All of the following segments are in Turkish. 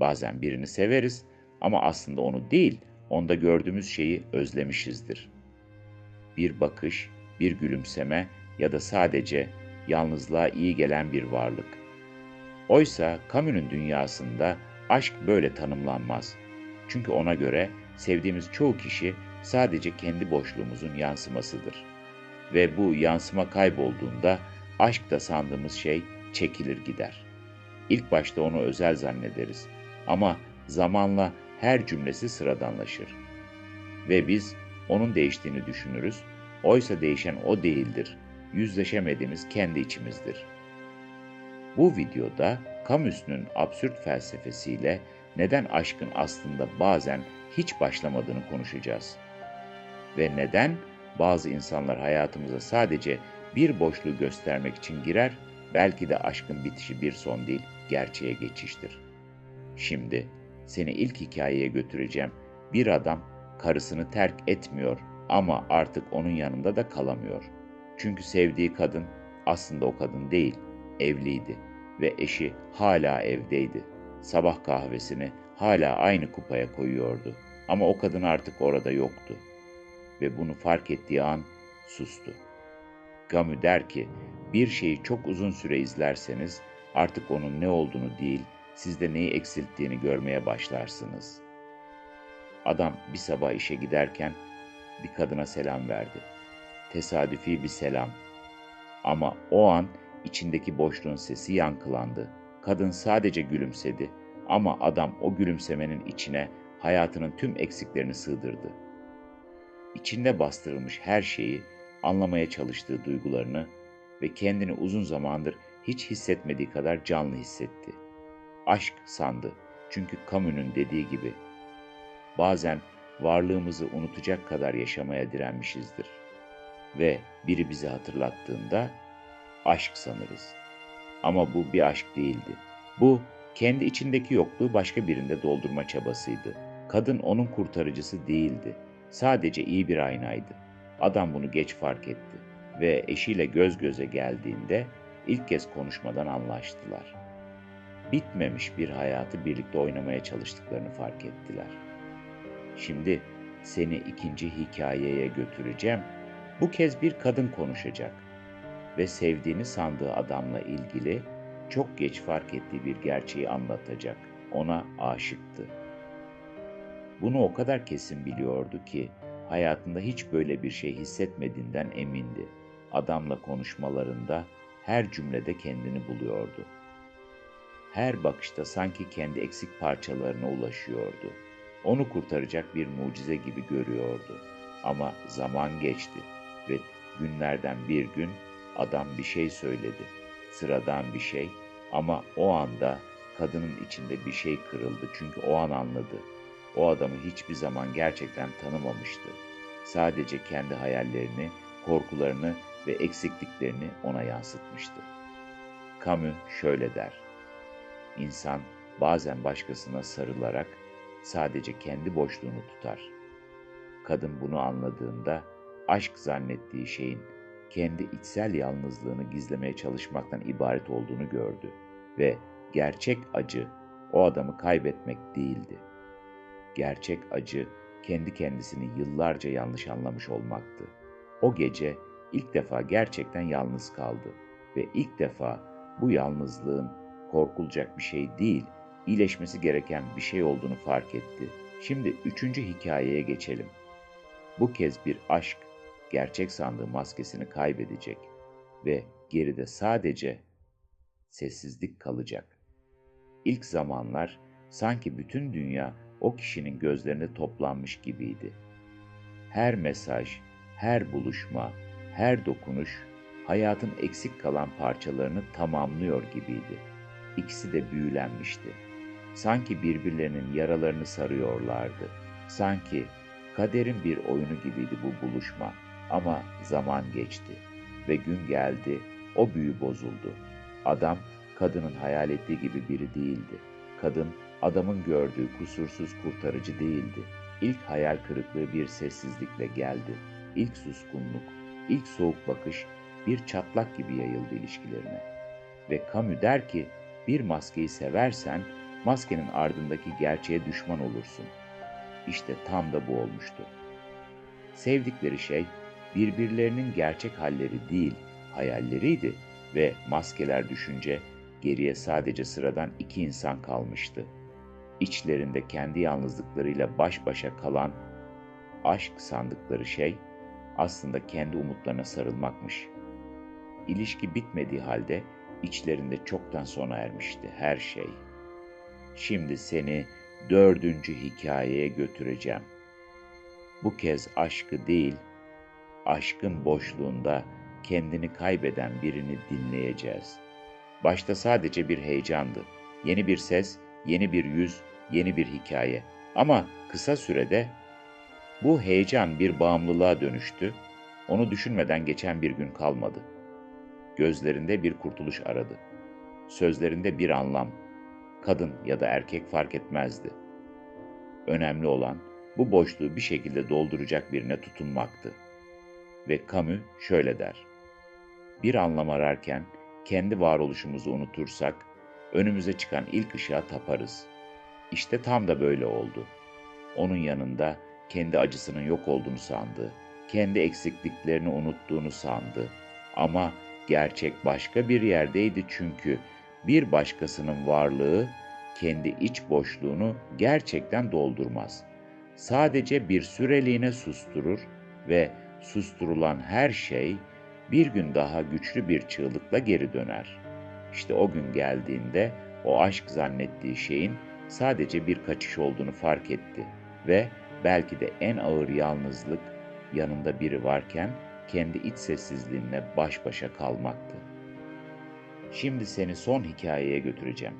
Bazen birini severiz ama aslında onu değil, onda gördüğümüz şeyi özlemişizdir. Bir bakış, bir gülümseme ya da sadece yalnızlığa iyi gelen bir varlık. Oysa Camus'un dünyasında aşk böyle tanımlanmaz. Çünkü ona göre sevdiğimiz çoğu kişi sadece kendi boşluğumuzun yansımasıdır. Ve bu yansıma kaybolduğunda aşk da sandığımız şey çekilir gider. İlk başta onu özel zannederiz ama zamanla her cümlesi sıradanlaşır. Ve biz onun değiştiğini düşünürüz, oysa değişen o değildir, yüzleşemediğimiz kendi içimizdir. Bu videoda Camus'un absürt felsefesiyle neden aşkın aslında bazen hiç başlamadığını konuşacağız. Ve neden bazı insanlar hayatımıza sadece bir boşluğu göstermek için girer, belki de aşkın bitişi bir son değil, gerçeğe geçiştir. Şimdi seni ilk hikayeye götüreceğim. Bir adam karısını terk etmiyor ama artık onun yanında da kalamıyor. Çünkü sevdiği kadın aslında o kadın değil, evliydi ve eşi hala evdeydi. Sabah kahvesini hala aynı kupaya koyuyordu ama o kadın artık orada yoktu. Ve bunu fark ettiği an sustu. Camus der ki, bir şeyi çok uzun süre izlerseniz artık onun ne olduğunu değil, sizde neyi eksilttiğini görmeye başlarsınız. Adam bir sabah işe giderken bir kadına selam verdi. Tesadüfi bir selam. Ama o an içindeki boşluğun sesi yankılandı. Kadın sadece gülümsedi ama adam o gülümsemenin içine hayatının tüm eksiklerini sığdırdı. İçinde bastırılmış her şeyi, anlamaya çalıştığı duygularını ve kendini uzun zamandır hiç hissetmediği kadar canlı hissetti. Aşk sandı. Çünkü Camus'un dediği gibi bazen varlığımızı unutacak kadar yaşamaya direnmişizdir. Ve biri bizi hatırlattığında aşk sanırız. Ama bu bir aşk değildi. Bu kendi içindeki yokluğu başka birinde doldurma çabasıydı. Kadın onun kurtarıcısı değildi. Sadece iyi bir aynaydı. Adam bunu geç fark etti ve eşiyle göz göze geldiğinde ilk kez konuşmadan anlaştılar. Bitmemiş bir hayatı birlikte oynamaya çalıştıklarını fark ettiler. Şimdi seni ikinci hikayeye götüreceğim. Bu kez bir kadın konuşacak ve sevdiğini sandığı adamla ilgili çok geç fark ettiği bir gerçeği anlatacak. Ona aşıktı. Bunu o kadar kesin biliyordu ki hayatında hiç böyle bir şey hissetmediğinden emindi. Adamla konuşmalarında her cümlede kendini buluyordu. Her bakışta sanki kendi eksik parçalarına ulaşıyordu. Onu kurtaracak bir mucize gibi görüyordu. Ama zaman geçti ve günlerden bir gün adam bir şey söyledi. Sıradan bir şey ama o anda kadının içinde bir şey kırıldı çünkü o an anladı. O adamı hiçbir zaman gerçekten tanımamıştı. Sadece kendi hayallerini, korkularını ve eksikliklerini ona yansıtmıştı. Camus şöyle der. İnsan bazen başkasına sarılarak sadece kendi boşluğunu tutar. Kadın bunu anladığında aşk zannettiği şeyin kendi içsel yalnızlığını gizlemeye çalışmaktan ibaret olduğunu gördü ve gerçek acı o adamı kaybetmek değildi. Gerçek acı kendi kendisini yıllarca yanlış anlamış olmaktı. O gece ilk defa gerçekten yalnız kaldı ve ilk defa bu yalnızlığın korkulacak bir şey değil, iyileşmesi gereken bir şey olduğunu fark etti. Şimdi üçüncü hikayeye geçelim. Bu kez bir aşk gerçek sandığı maskesini kaybedecek ve geride sadece sessizlik kalacak. İlk zamanlar sanki bütün dünya o kişinin gözlerine toplanmış gibiydi. Her mesaj, her buluşma, her dokunuş hayatın eksik kalan parçalarını tamamlıyor gibiydi. İkisi de büyülenmişti. Sanki birbirlerinin yaralarını sarıyorlardı. Sanki kaderin bir oyunu gibiydi bu buluşma. Ama zaman geçti ve gün geldi, o büyü bozuldu. Adam kadının hayal ettiği gibi biri değildi. Kadın adamın gördüğü kusursuz kurtarıcı değildi. İlk hayal kırıklığı bir sessizlikle geldi. İlk suskunluk, ilk soğuk bakış bir çatlak gibi yayıldı ilişkilerine. Ve Camus der ki, bir maskeyi seversen maskenin ardındaki gerçeğe düşman olursun. İşte tam da bu olmuştu. Sevdikleri şey birbirlerinin gerçek halleri değil, hayalleriydi ve maskeler düşünce geriye sadece sıradan iki insan kalmıştı. İçlerinde kendi yalnızlıklarıyla baş başa kalan aşk sandıkları şey aslında kendi umutlarına sarılmakmış. İlişki bitmediği halde içlerinde çoktan sona ermişti her şey. Şimdi seni dördüncü hikayeye götüreceğim. Bu kez aşkı değil, aşkın boşluğunda kendini kaybeden birini dinleyeceğiz. Başta sadece bir heyecandı. Yeni bir ses, yeni bir yüz, yeni bir hikaye. Ama kısa sürede bu heyecan bir bağımlılığa dönüştü. Onu düşünmeden geçen bir gün kalmadı. Gözlerinde bir kurtuluş aradı. Sözlerinde bir anlam. Kadın ya da erkek fark etmezdi. Önemli olan bu boşluğu bir şekilde dolduracak birine tutunmaktı. Ve Camus şöyle der. Bir anlam ararken kendi varoluşumuzu unutursak önümüze çıkan ilk ışığa taparız. İşte tam da böyle oldu. Onun yanında kendi acısının yok olduğunu sandı, kendi eksikliklerini unuttuğunu sandı. Ama gerçek başka bir yerdeydi çünkü bir başkasının varlığı kendi iç boşluğunu gerçekten doldurmaz. Sadece bir süreliğine susturur ve susturulan her şey bir gün daha güçlü bir çığlıkla geri döner. İşte o gün geldiğinde o aşk zannettiği şeyin sadece bir kaçış olduğunu fark etti ve belki de en ağır yalnızlık yanında biri varken kendi iç sessizliğinle baş başa kalmaktı. Şimdi seni son hikayeye götüreceğim.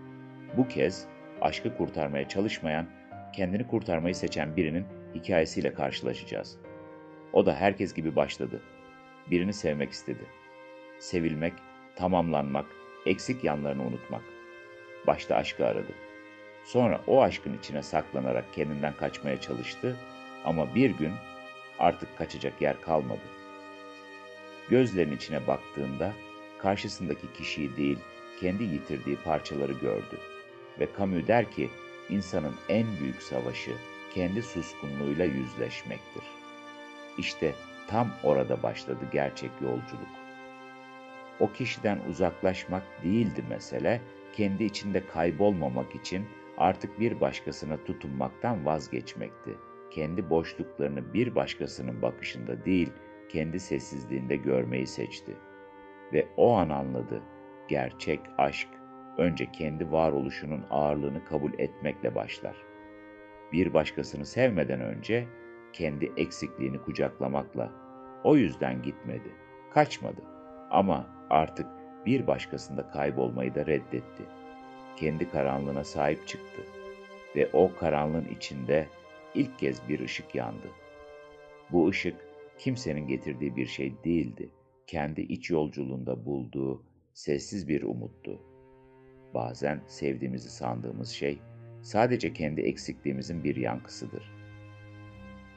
Bu kez aşkı kurtarmaya çalışmayan, kendini kurtarmayı seçen birinin hikayesiyle karşılaşacağız. O da herkes gibi başladı. Birini sevmek istedi. Sevilmek, tamamlanmak, eksik yanlarını unutmak. Başta aşkı aradı. Sonra o aşkın içine saklanarak kendinden kaçmaya çalıştı ama bir gün artık kaçacak yer kalmadı. Gözlerinin içine baktığında karşısındaki kişiyi değil, kendi yitirdiği parçaları gördü. Ve Camus der ki, insanın en büyük savaşı kendi suskunluğuyla yüzleşmektir. İşte tam orada başladı gerçek yolculuk. O kişiden uzaklaşmak değildi mesele, kendi içinde kaybolmamak için artık bir başkasına tutunmaktan vazgeçmekti. Kendi boşluklarını bir başkasının bakışında değil, kendi sessizliğinde görmeyi seçti. Ve o an anladı, gerçek aşk önce kendi varoluşunun ağırlığını kabul etmekle başlar. Bir başkasını sevmeden önce kendi eksikliğini kucaklamakla. O yüzden gitmedi, kaçmadı ama artık bir başkasında kaybolmayı da reddetti. Kendi karanlığına sahip çıktı ve o karanlığın içinde ilk kez bir ışık yandı. Bu ışık kimsenin getirdiği bir şey değildi. Kendi iç yolculuğunda bulduğu sessiz bir umuttu. Bazen sevdiğimizi sandığımız şey sadece kendi eksikliğimizin bir yankısıdır.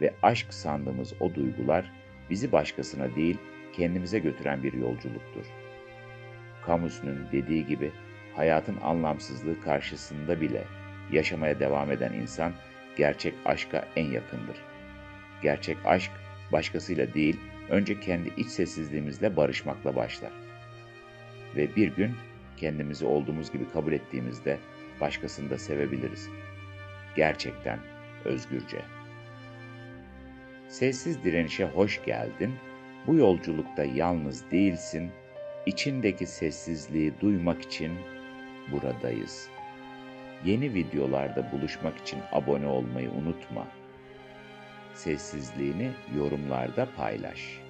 Ve aşk sandığımız o duygular bizi başkasına değil kendimize götüren bir yolculuktur. Camus'un dediği gibi hayatın anlamsızlığı karşısında bile yaşamaya devam eden insan gerçek aşka en yakındır. Gerçek aşk başkasıyla değil, önce kendi iç sessizliğimizle barışmakla başlar. Ve bir gün kendimizi olduğumuz gibi kabul ettiğimizde başkasını da sevebiliriz. Gerçekten özgürce. Sessiz direnişe hoş geldin. Bu yolculukta yalnız değilsin. İçindeki sessizliği duymak için buradayız. Yeni videolarda buluşmak için abone olmayı unutma. Sessizliğini yorumlarda paylaş.